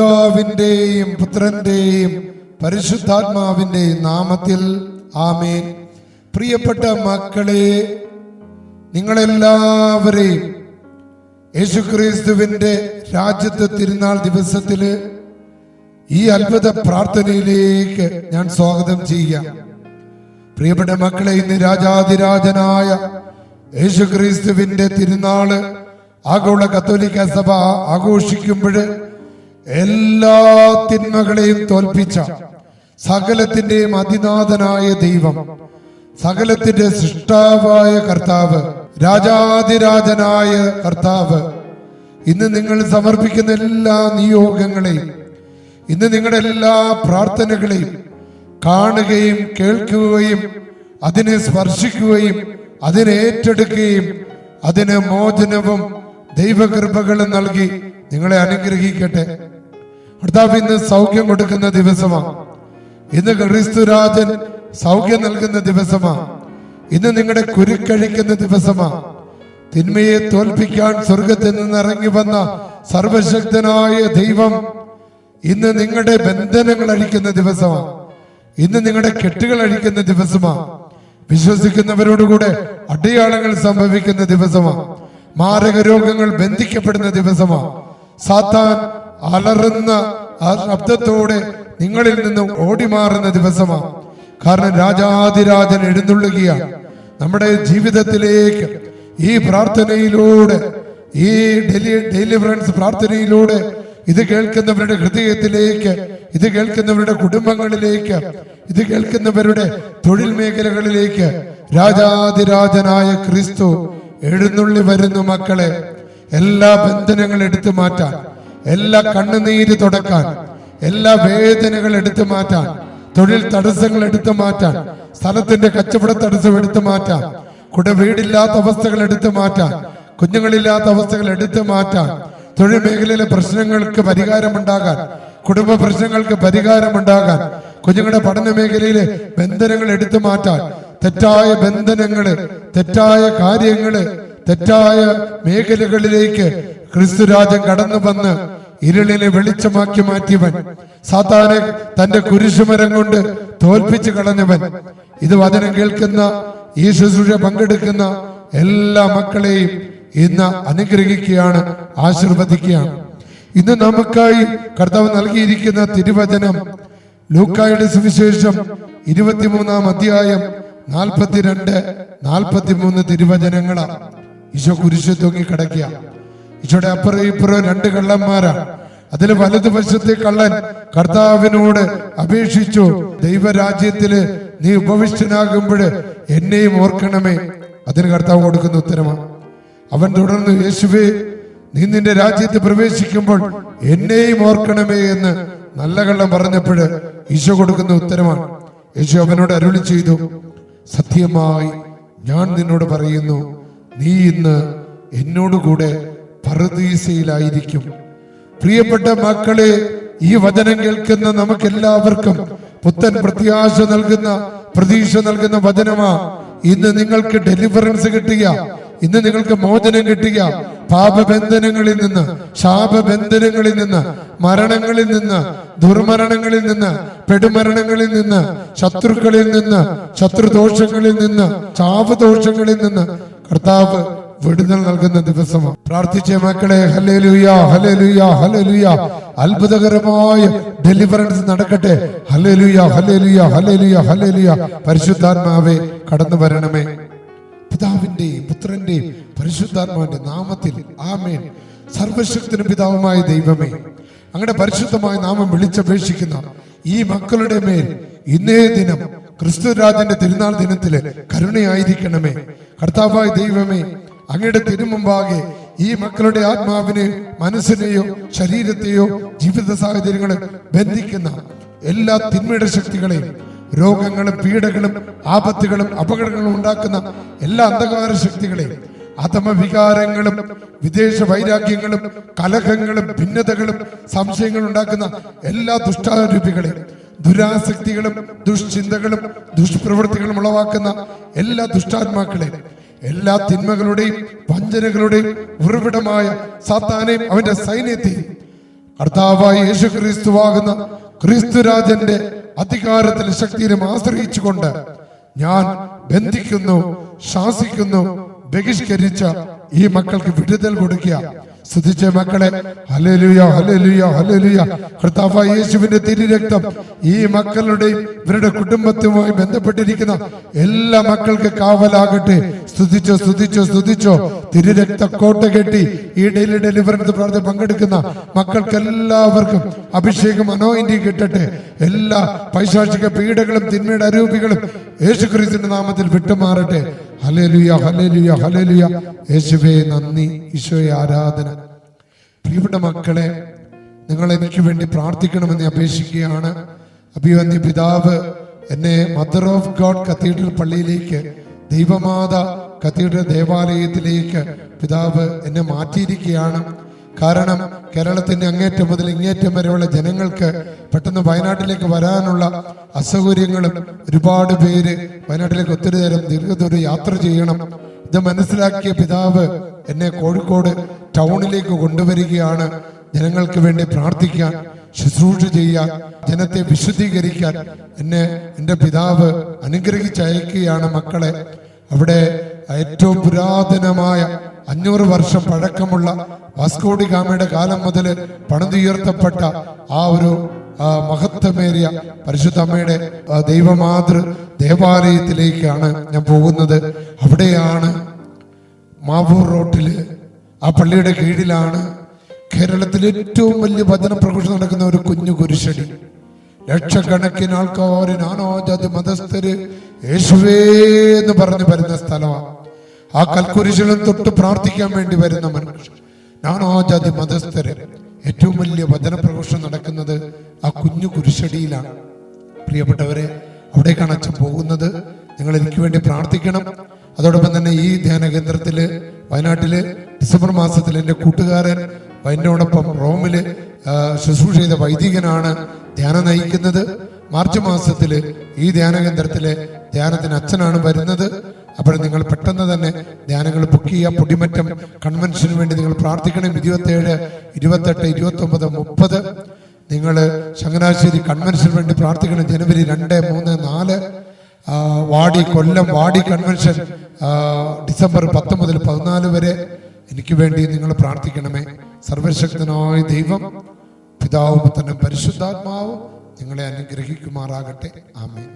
പിതാവിന്റെയും പുത്രന്റെയും പരിശുദ്ധാത്മാവിന്റെയും നാമത്തിൽ ആമേൻ. പ്രിയപ്പെട്ട മക്കളെ നിങ്ങളെല്ലാവരെയും യേശുക്രിസ്തുവിന്റെ രാജ്യത്തെ തിരുനാൾ ദിവസത്തിൽ ഈ അത്ഭുത പ്രാർത്ഥനയിലേക്ക് ഞാൻ സ്വാഗതം ചെയ്യാം. പ്രിയപ്പെട്ട മക്കളെ ഇന്ന് രാജാതിരാജനായ യേശുക്രിസ്തുവിന്റെ തിരുനാൾ ആഗോള കത്തോലിക്ക സഭ ആഘോഷിക്കുമ്പോൾ എല്ലാ തിന്മകളെയും തോൽപ്പിച്ച സകലത്തിന്റെയും അതിനാഥനായ ദൈവം സകലത്തിന്റെ സൃഷ്ടാവായ കർത്താവ് രാജാതിരാജനായ കർത്താവ്. ഇന്ന് നിങ്ങൾ സമർപ്പിക്കുന്ന എല്ലാ നിയോഗങ്ങളെയും ഇന്ന് നിങ്ങളുടെ എല്ലാ പ്രാർത്ഥനകളെയും കാണുകയും കേൾക്കുകയും അതിനെ സ്പർശിക്കുകയും അതിനെ ഏറ്റെടുക്കുകയും അതിന് മോചനവും ദൈവകൃപകളും നൽകി നിങ്ങളെ അനുഗ്രഹിക്കട്ടെ. കർത്താവ് ഇന്ന് സൗഖ്യം കൊടുക്കുന്ന ദിവസമാണ് ഇന്ന് ക്രിസ്തുരാജൻ സൗഖ്യം നൽകുന്ന ദിവസമാണ് ഇന്ന് നിങ്ങളുടെ കുരുക്കഴിക്കുന്ന ദിവസമാണ് തിന്മയെ തോൽപ്പിക്കാൻ സ്വർഗത്തിൽ നിന്ന് ഇറങ്ങി വന്ന സർവശക്തനായ ദൈവം ഇന്ന് നിങ്ങളുടെ ബന്ധനങ്ങൾ അഴിക്കുന്ന ദിവസമാണ് ഇന്ന് നിങ്ങളുടെ കെട്ടുകൾ അഴിക്കുന്ന ദിവസമാണ് വിശ്വസിക്കുന്നവരോടുകൂടെ അടയാളങ്ങൾ സംഭവിക്കുന്ന ദിവസമാണ് മാരക രോഗങ്ങൾ ബന്ധിക്കപ്പെടുന്ന ദിവസമാണ് സാത്താൻ അലറുന്ന ആ ശബ്ദത്തോടെ നിങ്ങളിൽ നിന്നും ഓടിമാറുന്ന ദിവസമാണ് കാരണം രാജാതിരാജൻ എഴുന്നള്ളുകയാണ് നമ്മുടെ ജീവിതത്തിലേക്ക് ഈ പ്രാർത്ഥനയിലൂടെ ഈ ഡെലി ഡെലിവറൻസ് പ്രാർത്ഥനയിലൂടെ ഇത് കേൾക്കുന്നവരുടെ ഹൃദയത്തിലേക്ക് ഇത് കേൾക്കുന്നവരുടെ കുടുംബങ്ങളിലേക്ക് ഇത് കേൾക്കുന്നവരുടെ തൊഴിൽ മേഖലകളിലേക്ക് രാജാതിരാജനായ ക്രിസ്തു എഴുന്നള്ളി വരുന്നു മക്കളെ. എല്ലാ ബന്ധനങ്ങളും എടുത്തു മാറ്റാൻ. എല്ലാ കണ്ണുനീര് തുടക്കാൻ എല്ലാ വേദനകൾ എടുത്തു മാറ്റാൻ തൊഴിൽ തടസ്സങ്ങൾ എടുത്തു മാറ്റാൻ സ്ഥലത്തിന്റെ കച്ചവട തടസ്സം എടുത്തു മാറ്റാൻ കൂടെ വീടില്ലാത്ത അവസ്ഥകൾ എടുത്തു മാറ്റാൻ കുഞ്ഞുങ്ങളില്ലാത്ത അവസ്ഥകൾ എടുത്തു മാറ്റാൻ തൊഴിൽ മേഖലയിലെ പ്രശ്നങ്ങൾക്ക് പരിഹാരമുണ്ടാകാൻ കുടുംബ പ്രശ്നങ്ങൾക്ക് പരിഹാരമുണ്ടാകാൻ കുഞ്ഞുങ്ങളുടെ പഠന മേഖലയിലെ ബന്ധനങ്ങൾ എടുത്തു മാറ്റാൻ തെറ്റായ ബന്ധനങ്ങൾ തെറ്റായ കാര്യങ്ങൾ തെറ്റായ മേഖലകളിലേക്ക് ക്രിസ്തുരാജൻ കടന്നു വന്ന് ഇരുളിനെ വെളിച്ചമാക്കി മാറ്റിയവൻ സാത്താനെ തന്റെ കുരിശുമരം കൊണ്ട് തോൽപ്പിച്ചു കളഞ്ഞവൻ. ഇത് വചനം കേൾക്കുന്ന ഈ ശുശ്രൂഷ പങ്കെടുക്കുന്ന എല്ലാ മക്കളെയും ഇന്ന് അനുഗ്രഹിക്കുകയാണ് ആശീർവദിക്കുകയാണ്. ഇന്ന് നമുക്കായി കർത്താവ് നൽകിയിരിക്കുന്ന തിരുവചനം ലൂക്കായുടെ സുവിശേഷം ഇരുപത്തിമൂന്നാം അധ്യായം നാൽപ്പത്തിരണ്ട് നാൽപ്പത്തിമൂന്ന് തിരുവചനങ്ങളാണ്. ഈശോ കുരിശു തൂങ്ങി കിടക്കുക ഈശോയുടെ അപ്പുറം ഇപ്പുറം രണ്ട് കള്ളന്മാരാ. അതിൽ വലതുവശത്തെ കള്ളൻ കർത്താവിനോട് അപേക്ഷിച്ചു ദൈവരാജ്യത്തിൽ നീ ഉപവിഷ്ടനാകുമ്പോൾ എന്നെയും ഓർക്കണമേ. അതിന് കർത്താവ് കൊടുക്കുന്ന ഉത്തരമാണ്. അവൻ തുടർന്ന് യേശുവേ നീ നിന്റെ രാജ്യത്ത് പ്രവേശിക്കുമ്പോൾ എന്നെയും ഓർക്കണമേ എന്ന് നല്ല കള്ളം പറഞ്ഞപ്പോൾ ഈശോ കൊടുക്കുന്ന ഉത്തരമാണ്. യേശു അവനോട് അരുളി ചെയ്തു സത്യമായി ഞാൻ നിന്നോട് പറയുന്നു നീ ഇന്ന് എന്നോടുകൂടെ പറുദീസയിലായിരിക്കും പ്രിയപ്പെട്ട മക്കളെ ഈ വചനം കേൾക്കുന്ന നമുക്കെല്ലാവർക്കും പുത്തൻ പ്രത്യാശ നൽകുന്ന പ്രതീക്ഷ നൽകുന്ന വചനമാ. ഇന്ന് നിങ്ങൾക്ക് ഡെലിവറൻസ് കിട്ടുക ഇന്ന് നിങ്ങൾക്ക് മോചനം കിട്ടുക പാപബന്ധനങ്ങളിൽ നിന്ന് ശാപബന്ധനങ്ങളിൽ നിന്ന് മരണങ്ങളിൽ നിന്ന് ദുർമരണങ്ങളിൽ നിന്ന് പെടുമരണങ്ങളിൽ നിന്ന് ശത്രുക്കളിൽ നിന്ന് ശത്രുദോഷങ്ങളിൽ നിന്ന് ചാപദോഷങ്ങളിൽ നിന്ന് കർത്താവ് വിടുതൽ നൽകുന്ന ദിവസമാണ് പ്രാർത്ഥിച്ച മക്കളെ ഹലേലുയ ഹലേലുയ ഹലേലുയ അത്ഭുതകരമായ ഡെലിവറൻസ് നടക്കട്ടെ. ഹലേലുയ ഹലേലുയ ഹലേലുയ ഹലേലുയ പരിശുദ്ധാത്മാവെ കടന്നു വരണമേ. പിതാവിന്റെയും പുത്രന്റെയും പരിശുദ്ധാത്മാവിന്റെ നാമത്തിൽ ആമേൻ. സർവശക്തിനും പിതാവുമായ ദൈവമേ അങ്ങയുടെ പരിശുദ്ധമായ നാമം വിളിച്ചപേക്ഷിക്കുന്ന ഈ മക്കളുടെ മേൽ ഇന്നേ ദിനം ക്രിസ്തുരാജന്റെ തിരുനാൾ ദിനത്തിലെ കരുണയായിരിക്കണമേ. കർത്താവായ ദൈവമേ അങ്ങയുടെ തിരുമുമ്പാകെ ഈ മക്കളുടെ ആത്മാവിന് മനസ്സിനെയോ ശരീരത്തെയോ ജീവിത സാഹചര്യങ്ങളെ ബന്ധിക്കുന്ന എല്ലാ തിന്മയുടെ ശക്തികളെയും രോഗങ്ങളും പീഡകളും ആപത്തുകളും അപകടങ്ങളും ഉണ്ടാക്കുന്ന എല്ലാ അന്ധകാര ശക്തികളെയും അധമവികാരങ്ങളും വിദേശ വൈരാഗ്യങ്ങളും കലഹങ്ങളും ഭിന്നതകളും സംശയങ്ങളും ഉണ്ടാക്കുന്ന എല്ലാ ദുഷ്ടാരൂപികളെയും ദുരാസക്തികളും ദുഷ്ചിന്തകളും ദുഷ്പ്രവൃത്തികളും ഉളവാക്കുന്ന എല്ലാ ദുഷ്ടാത്മാക്കളെയും എല്ലാ തിന്മകളുടെയും വഞ്ചനകളുടെയും ഉറവിടമായ സാത്താനെയും അവന്റെ സൈന്യത്തെയും കർത്താവായ യേശു ക്രിസ്തുവാകുന്ന ക്രിസ്തുരാജന്റെ അധികാരത്തിൽ ശക്തിയിലും ആശ്രയിച്ചുകൊണ്ട് ഞാൻ ബന്ധിക്കുന്നു ശാസിക്കുന്നു ബഹിഷ്കരിച്ച ഈ മക്കൾക്ക് വിടുതൽ കൊടുക്കുക. സ്തുതിച്ച മക്കളെ. Hallelujah hallelujah hallelujah. കർത്താവായ യേശുവിന്റെ തിരുരക്തം ഈ മക്കളുടെയും ഇവരുടെ കുടുംബത്തുമായി ബന്ധപ്പെട്ടിരിക്കുന്ന എല്ലാ മക്കൾക്ക് കാവലാകട്ടെ. സ്തുതിച്ചോ സ്തുതിച്ചോ സ്തുതിച്ചോ. തിരുരക്ത കോട്ട കെട്ടി ഈ ഡെയിലി ഡെലിവറൻസ് പ്രാർത്ഥന പങ്കെടുക്കുന്ന മക്കൾക്ക് എല്ലാവർക്കും അഭിഷേകം അനോയിന്റി കിട്ടട്ടെ. എല്ലാ പൈശാചിക പീഡകളും തിന്മയുടെ അരൂപികളും യേശു ക്രിസ്തിന്റെ നാമത്തിൽ വിട്ടുമാറട്ടെ. ഹലേലുയ ഹലേലുയ ഹലേലുയ യേശുവേ നന്ദി. ഈശോയെ ആരാധന. പ്രിയപ്പെട്ട മക്കളെ നിങ്ങൾ എനിക്ക് വേണ്ടി പ്രാർത്ഥിക്കണമെന്ന് അപേക്ഷിക്കുകയാണ്. അഭിവന്യ പിതാവ് എന്നെ മദർ ഓഫ് ഗോഡ് കത്തീഡ്രൽ പള്ളിയിലേക്ക് ദൈവമാത കത്തീഡ്രൽ ദേവാലയത്തിലേക്ക് പിതാവ് എന്നെ മാറ്റിയിരിക്കുകയാണ്. കാരണം കേരളത്തിന്റെ അങ്ങേറ്റം മുതൽ ഇങ്ങേറ്റം വരെയുള്ള ജനങ്ങൾക്ക് പെട്ടെന്ന് വയനാട്ടിലേക്ക് വരാനുള്ള അസൗകര്യങ്ങളും ഒരുപാട് പേര് വയനാട്ടിലേക്ക് ഒത്തിരി നേരം ദീർഘദൂര യാത്ര ചെയ്യണം. ഇത് മനസ്സിലാക്കിയ പിതാവ് എന്നെ കോഴിക്കോട് ടൗണിലേക്ക് കൊണ്ടുവരികയാണ്. ജനങ്ങൾക്ക് വേണ്ടി പ്രാർത്ഥിക്കാൻ ശുശ്രൂഷ ചെയ്യാൻ ജനത്തെ വിശുദ്ധീകരിക്കാൻ എന്നെ എന്റെ പിതാവ് അനുഗ്രഹിച്ചയക്കുകയാണ് മക്കളെ. അവിടെ ഏറ്റവും പുരാതനമായ അഞ്ഞൂറ് വർഷം പഴക്കമുള്ള വാസ്കോഡി ഗാമയുടെ കാലം മുതൽ പണിതുയർത്തപ്പെട്ട ആ ഒരു മഹത്വമേറിയ പരിശുദ്ധ അമ്മയുടെ ദൈവമാതൃ ദേവാലയത്തിലേക്കാണ് ഞാൻ പോകുന്നത്. അവിടെയാണ് മാവൂർ റോട്ടിൽ ആ പള്ളിയുടെ കീഴിലാണ് കേരളത്തിൽ ഏറ്റവും വലിയ ഭജന പ്രഘോഷം നടക്കുന്ന ഒരു കുഞ്ഞു കുരിശടി. ലക്ഷക്കണക്കിന് ആൾക്കാർ നാനാജാതി മതസ്ഥര് യേശുവേ എന്ന് പറഞ്ഞു വരുന്ന സ്ഥലമാണ്. ആ കൽക്കുരിശിലും തൊട്ട് പ്രാർത്ഥിക്കാൻ വേണ്ടി വരുന്ന മനുഷ്യർ നാനാജാതി മതസ്ഥര് ഏറ്റവും വലിയ വചന പ്രഘോഷം നടക്കുന്നത് ആ കുഞ്ഞു കുരിശടിയിലാണ്. പ്രിയപ്പെട്ടവരെ അവിടേക്കാണ് അച്ഛൻ പോകുന്നത്. നിങ്ങൾ എനിക്ക് വേണ്ടി പ്രാർത്ഥിക്കണം. അതോടൊപ്പം തന്നെ ഈ ധ്യാന കേന്ദ്രത്തിൽ വയനാട്ടിൽ ഡിസംബർ മാസത്തിൽ എന്റെ കൂട്ടുകാരൻ എന്നോടൊപ്പം റോമിൽ ശുശ്രൂഷ ചെയ്ത വൈദികനാണ് ധ്യാനം നയിക്കുന്നത്. മാർച്ച് മാസത്തിൽ ഈ ധ്യാന കേന്ദ്രത്തിലെ ധ്യാനത്തിന് അച്ഛനാണ് വരുന്നത്. അപ്പോൾ നിങ്ങൾ പെട്ടെന്ന് തന്നെ ധ്യാനങ്ങൾ ബുക്ക് ചെയ്യുക. പൊടിമറ്റം കൺവെൻഷന് വേണ്ടി നിങ്ങൾ പ്രാർത്ഥിക്കണം. ഇരുപത്തേഴ് ഇരുപത്തെട്ട് ഇരുപത്തൊമ്പത് മുപ്പത്. നിങ്ങൾ ചങ്ങനാശ്ശേരി കൺവെൻഷന് വേണ്ടി പ്രാർത്ഥിക്കണം. ജനുവരി രണ്ട് മൂന്ന് നാല്. വാടി കൊല്ലം വാടി കൺവെൻഷൻ ഡിസംബർ പത്ത് മുതൽ പതിനാല് വരെ എനിക്ക് വേണ്ടി നിങ്ങൾ പ്രാർത്ഥിക്കണമേ. സർവശക്തനായ ദൈവം പിതാവും തന്നെ പരിശുദ്ധാത്മാവും നിങ്ങളെ അനുഗ്രഹിക്കുമാറാകട്ടെ. ആമേൻ.